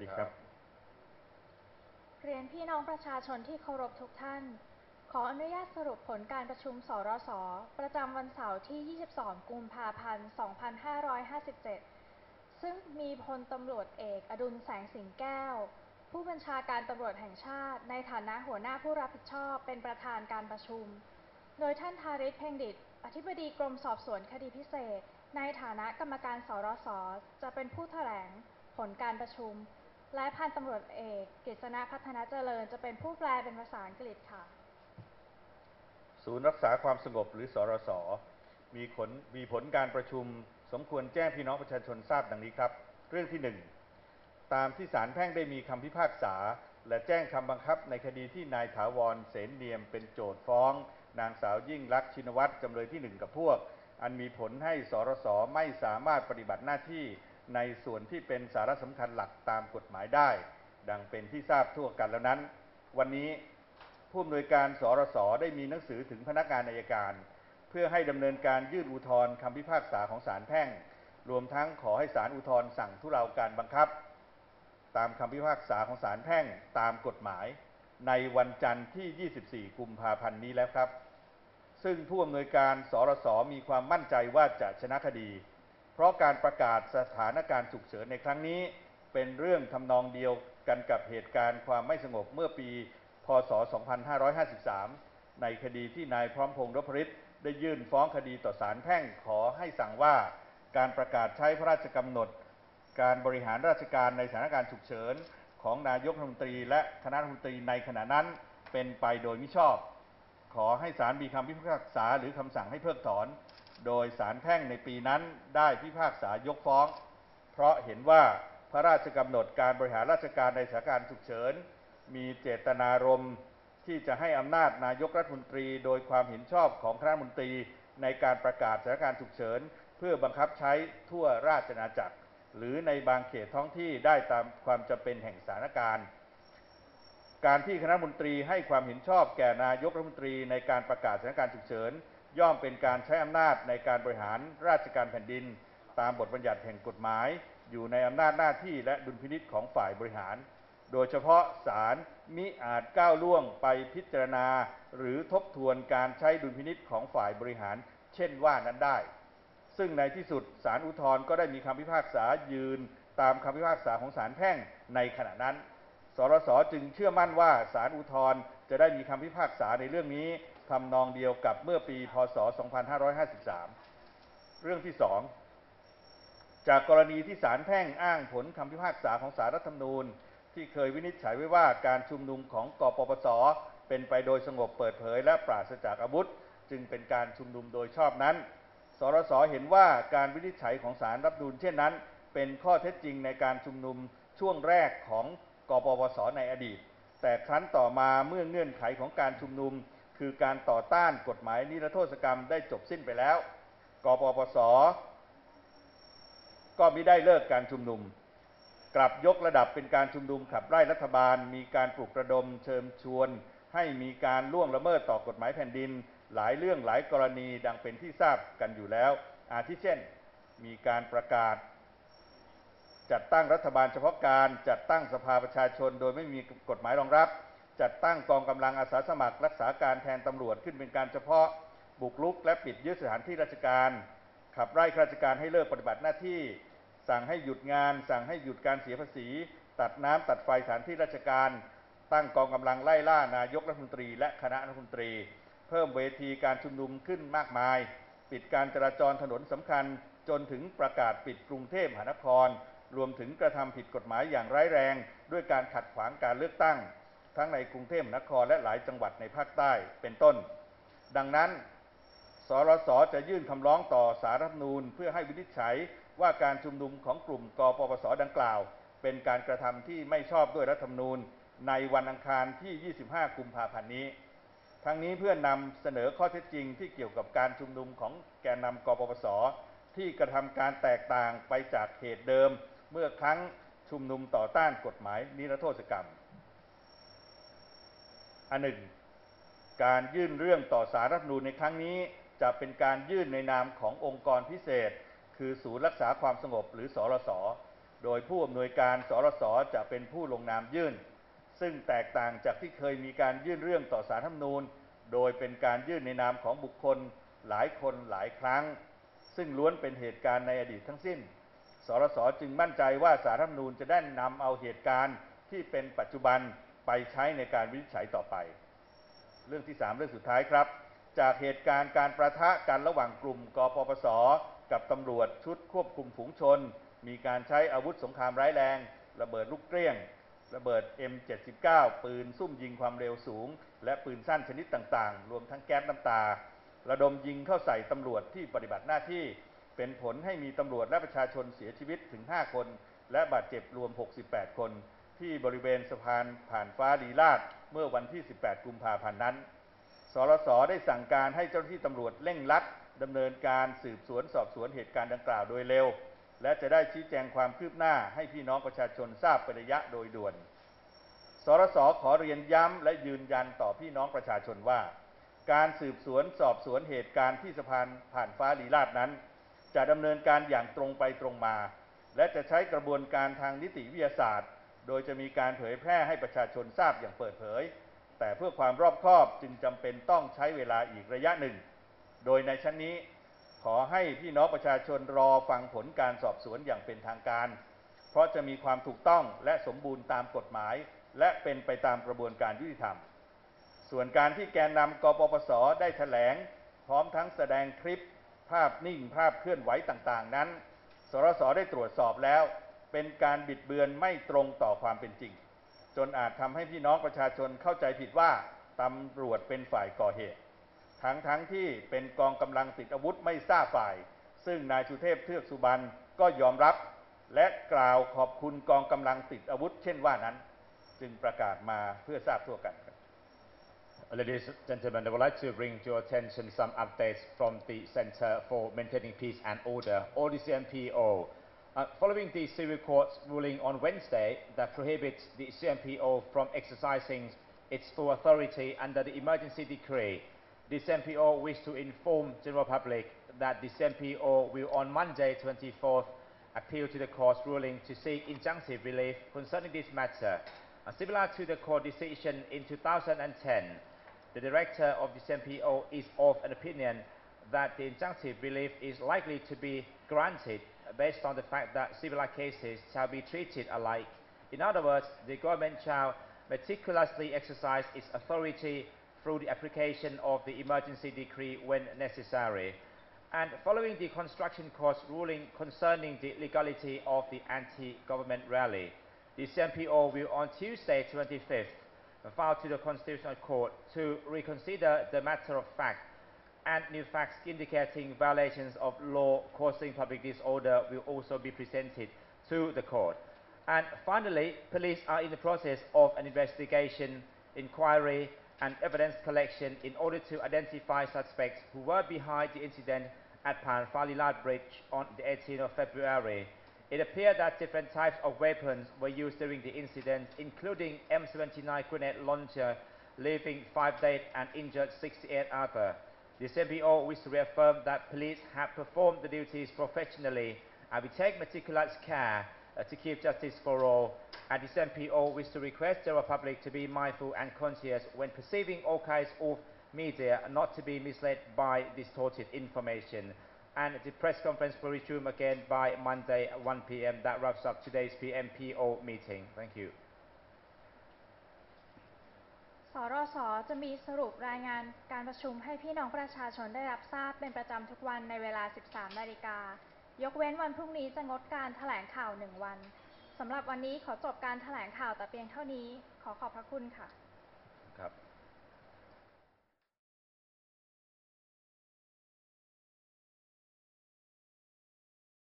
ดีครับ เรียนพี่น้องประชาชนที่เคารพทุกท่าน ขออนุญาตสรุปผลการประชุมสรส ประจำวันเสาร์ที่ 22 กุมภาพันธ์ 2557 ซึ่งมีพลตำรวจเอกอดุลแสงสิงแก้ว ผู้บัญชาการตำรวจแห่งชาติ ในฐานะหัวหน้าผู้รับผิดชอบเป็นประธานการประชุม โดยท่านทาริศเพ่งดิตอธิบดีกรมสอบสวนคดีพิเศษ ในฐานะกรรมการสรส จะเป็นผู้แถลงผลการประชุม และพันตำรวจเอกกฤษณะพัฒนาเจริญ จะเป็นผู้แปลเป็นภาษาอังกฤษค่ะ ศูนย์รักษาความสงบหรือสรสมีผลมีผลการประชุม สมควรแจ้งพี่น้องประชาชนทราบดังนี้ครับ เรื่องที่หนึ่งตามที่ศาลแพ่งได้มีคำพิพากษา และแจ้งคำบังคับในคดีที่นายถาวรเสนเนียม เป็นโจทย์ฟ้อง นางสาวยิ่งลักชินวัตรจำเลยที่หนึ่งกับพวก อันมีผลให้สรสไม่สามารถปฏิบัติหน้าที่ ในส่วนที่เป็นสาระสำคัญหลักตามกฎหมายได้ ดังเป็นที่ทราบทั่วกันแล้วนั้น วันนี้ผู้อำนวยการสรสได้มีหนังสือถึงพนักงานอายการ เพื่อให้ดำเนินการยื่นอุทธรณ์คำพิพากษาของศาลแพ่ง รวมทั้งขอให้ศาลอุทธรณ์สั่งทุเลาการบังคับ ตามคำพิพากษาของศาลแพ่งตามกฎหมาย ในวันจันทร์ที่ 24 กุมภาพันธ์นี้แล้วครับ ซึ่งผู้อำนวยการสรสมีความมั่นใจว่าจะชนะคดี ราะการประกาศสถานการณ์ฉุกเฉินในครั้งนี้ เป็นเรื่องทำนองเดียวกันกับเหตุการณ์ความไม่สงบเมื่อปี พศ 2553 ในคดีที่นายพร้อมพงษ์รพฤทธิ์ได้ยื่นฟ้องคดีต่อศาลแพ่งขอให้สั่งว่าการประกาศใช้พระราชกำหนด การบริหารราชการในสถานการณ์ฉุกเฉิน ของนายกรัฐมนตรี และคณะรัฐมนตรีในขณะนั้นเป็นไปโดยมิชอบ ขอให้ศาลมีคำพิพากษาหรือคำสั่งให้เพิกถอน โดยศาลแพ่งในปีนั้นได้พิพากษายกฟ้อง เพราะเห็นว่าพระราชกำหนดการบริหารราชการในสถานการณ์ฉุกเฉิน มีเจตนารมณ์ที่จะให้อำนาจนายกรัฐมนตรี โดยความเห็นชอบของคณะมนตรี ในการประกาศสถานการณ์ฉุกเฉิน เพื่อบังคับใช้ทั่วราชอาณาจักร หรือในบางเขตท้องที่ได้ตามความจำเป็นแห่งสถานการณ์ การที่คณะมนตรีให้ความเห็นชอบแก่นายกรัฐมนตรีในการประกาศสถานการณ์ฉุกเฉิน ย่อมเป็นการใช้อำนาจในการบริหารราชการแผ่นดิน ตามบทบัญญัติแห่งกฎหมาย อยู่ในอำนาจหน้าที่และดุลพินิษของฝ่ายบริหาร โดยเฉพาะศาลมิอาจก้าวล่วงไปพิจารณา หรือทบทวนการใช้ดุลพินิษของฝ่ายบริหาร เช่นว่านั้นได้ ซึ่งในที่สุดศาลอุทธรณ์ก็ได้มีคำพิพากษายืนตามคำพิพากษาของศาลแพ่งในขณะนั้นสรสจึงเชื่อมั่นว่าศาลอุทธรณ์จะได้มีคำพิพากษาในเรื่องนี้ ทำนองเดียวกับเมื่อปีพศ 2553 เรื่องที่ 2 จากกรณีที่ศาลแพ่งอ้างผลคำพิพากษาของศาลรัฐธรรมนูญ ที่เคยวินิจฉัยไว้ว่าการชุมนุมของกปปส เป็นไปโดยสงบเปิดเผย และปราศจากอาวุธ จึงเป็นการชุมนุมโดยชอบนั้น สรสเห็นว่าการวินิจฉัยของศาลรัฐธรรมนูญเช่นนั้น เป็นข้อเท็จจริงในการชุมนุมช่วงแรกของกปปส ในอดีต แต่ครั้นต่อมาเมื่อเงื่อนไขของการชุมนุม คือการต่อต้านกฎหมายนิรโทษกรรมได้จบสิ้นไปแล้ว กปปส ก็มิได้เลิกการชุมนุม กลับยกระดับเป็นการชุมนุมขับไล่รัฐบาล มีการปลุกระดมเชิญชวน ให้มีการล่วงละเมิดต่อกฎหมายแผ่นดิน หลายเรื่องหลายกรณีดังเป็นที่ทราบกันอยู่แล้ว อาทิเช่น มีการประกาศ จัดตั้งรัฐบาลเฉพาะการจัดตั้งสภาประชาชน โดยไม่มีกฎหมายรองรับ จัดตั้งกองกำลังอาสาสมัคร รักษาการแทนตำรวจขึ้นเป็นการเฉพาะบุกรุก และปิดยึดสถานที่ราชการ ขับไล่ข้าราชการให้เลิกปฏิบัติหน้าที่ สั่งให้หยุดงาน สั่งให้หยุดการเสียภาษี ตัดน้ำตัดไฟสถานที่ราชการ ตั้งกองกำลังไล่ล่านายกรัฐมนตรี และคณะรัฐมนตรี เพิ่มเวทีการชุมนุมขึ้นมากมาย ปิดการจราจรถนนสำคัญ จนถึงประกาศปิดกรุงเทพมหานคร รวมถึงกระทำผิดกฎหมายอย่างร้ายแรง ด้วยการขัดขวางการเลือกตั้ง ทั้งในกรุงเทพมหานครและหลายจังหวัดในภาคใต้เป็นต้น ดังนั้นสรสจะยื่นคำร้องต่อสารรัฐมนูญเพื่อให้วินิจฉัยว่าการชุมนุมของกลุ่มกปปสดังกล่าว เป็นการกระทำที่ไม่ชอบด้วยรัฐธรรมนูญ ในวันอังคารที่ 25 กุมภาพันธ์นี้ ทั้งนี้เพื่อนำเสนอข้อเท็จจริงที่เกี่ยวกับการชุมนุมของแกนนำกปปสที่กระทำการแตกต่างไปจากเหตุเดิม เมื่อครั้งชุมนุมต่อต้านกฎหมายนิรโทษกรรม อันหนึ่ง การยื่นเรื่องต่อสารรัฐนูญในครั้งนี้ จะเป็นการยื่นในนามขององค์กรพิเศษ คือศูนย์รักษาความสงบหรือสรสโดยผู้อำนวยการสรสจะเป็นผู้ลงนามยื่น ซึ่งแตกต่างจากที่เคยมีการยื่นเรื่องต่อสารรัฐธรรมนูญ โดยเป็นการยื่นในนามของบุคคลหลายคนหลายครั้ง ซึ่งล้วนเป็นเหตุการณ์ในอดีตทั้งสิ้น สรสจึงมั่นใจว่าสารรัฐธรรมนูญจะได้นำเอาเหตุการณ์ที่เป็นปัจจุบัน ไปใช้ในการวินิจฉัยต่อไป เรื่องที่ 3 เรื่องสุดท้ายครับ จากเหตุการณ์การประทะกันระหว่างกลุ่มกปปส กับตำรวจชุดควบคุมฝูงชน มีการใช้อาวุธสงครามร้ายแรง ระเบิดลูกเกลี้ยง ระเบิด M79 ปืนซุ่มยิงความเร็วสูง และปืนสั้นชนิดต่างๆ รวมทั้งแก๊สน้ำตา ระดมยิงเข้าใส่ตำรวจที่ปฏิบัติหน้าที่ เป็นผลให้มีตำรวจและประชาชนเสียชีวิตถึง 5 คน และบาดเจ็บรวม 68 คน ที่บริเวณสะพานผ่านฟ้าลีลาดเมื่อวันที่ 18 กุมภาพันธ์นั้น สรสได้สั่งการให้เจ้าหน้าที่ตำรวจเร่งรัดดำเนินการสืบสวนสอบสวนเหตุการณ์ดังกล่าวโดยเร็ว และจะได้ชี้แจงความคืบหน้าให้พี่น้องประชาชนทราบเป็นระยะโดยด่วน สรสขอเรียนย้ำและยืนยันต่อพี่น้องประชาชนว่า การสืบสวนสอบสวนเหตุการณ์ที่สะพานผ่านฟ้าลีลาดนั้น จะดำเนินการอย่างตรงไปตรงมา และจะใช้กระบวนการทางนิติวิทยาศาสตร์ โดยจะมีการเผยแพร่ให้ประชาชนทราบอย่างเปิดเผย แต่เพื่อความรอบคอบจึงจำเป็นต้องใช้เวลาอีกระยะหนึ่ง โดยในชั้นนี้ขอให้พี่น้องประชาชนรอฟังผลการสอบสวนอย่างเป็นทางการ เพราะจะมีความถูกต้องและสมบูรณ์ตามกฎหมาย และเป็นไปตามกระบวนการยุติธรรม ส่วนการที่แกนนำกปปสได้แถลง พร้อมทั้งแสดงคลิป ภาพนิ่งภาพเคลื่อนไหวต่างๆ นั้น สรสได้ตรวจสอบแล้ว เป็นการบิดเบือนไม่ตรงต่อความเป็นจริง จนอาจทำให้พี่น้องประชาชนเข้าใจผิดว่าตำรวจเป็นฝ่ายก่อเหตุ ทั้งทั้งที่เป็นกองกำลังติดอาวุธไม่ทราบฝ่าย ซึ่งนายสุเทพเทือกสุบรรณก็ยอมรับ และกล่าวขอบคุณกองกำลังติดอาวุธ เช่นว่านั้น จึงประกาศมาเพื่อทราบทั่วกัน Ladies and gentlemen, I would like to bring to your attention some updates from the Center for Maintaining Peace and Order, or the CMPO. Uh, following the Civil Court's ruling on Wednesday that prohibits the CMPO from exercising its full authority under the emergency decree, the CMPO wish to inform the general public that the CMPO will on Monday 24th appeal to the court's ruling to seek injunctive relief concerning this matter. Uh, similar to the court decision in 2010, the director of the CMPO is of an opinion that the injunctive relief is likely to be granted based on the fact that similar cases shall be treated alike. In other words, the government shall meticulously exercise its authority through the application of the emergency decree when necessary. And following the Construction Court's ruling concerning the legality of the anti-government rally, the CMPO will on Tuesday 25th file to the Constitutional Court to reconsider the matter of fact and new facts indicating violations of law causing public disorder will also be presented to the court. And finally, police are in the process of an investigation, inquiry and evidence collection in order to identify suspects who were behind the incident at Panfalilat Bridge on the 18th of February. It appeared that different types of weapons were used during the incident, including M79 grenade launcher, leaving five dead and injured 68 others. The wishes to reaffirm that police have performed the duties professionally and we take meticulous care uh, to keep justice for all. And the CMPO wishes to request the public to be mindful and conscious when perceiving all kinds of media not to be misled by distorted information. And the press conference will resume again by Monday at 1 p.m. That wraps up today's PMPO meeting. Thank you. สรสจะมีสรุปรายงานการประชุมให้พี่น้องประชาชนได้รับทราบเป็นประจำทุกวันในเวลา 13 นาฬิกา ยกเว้นวันพรุ่งนี้จะงดการแถลงข่าวหนึ่งวัน สำหรับวันนี้ขอจบการแถลงข่าวแต่เพียงเท่านี้ ขอขอบพระคุณค่ะ ครับ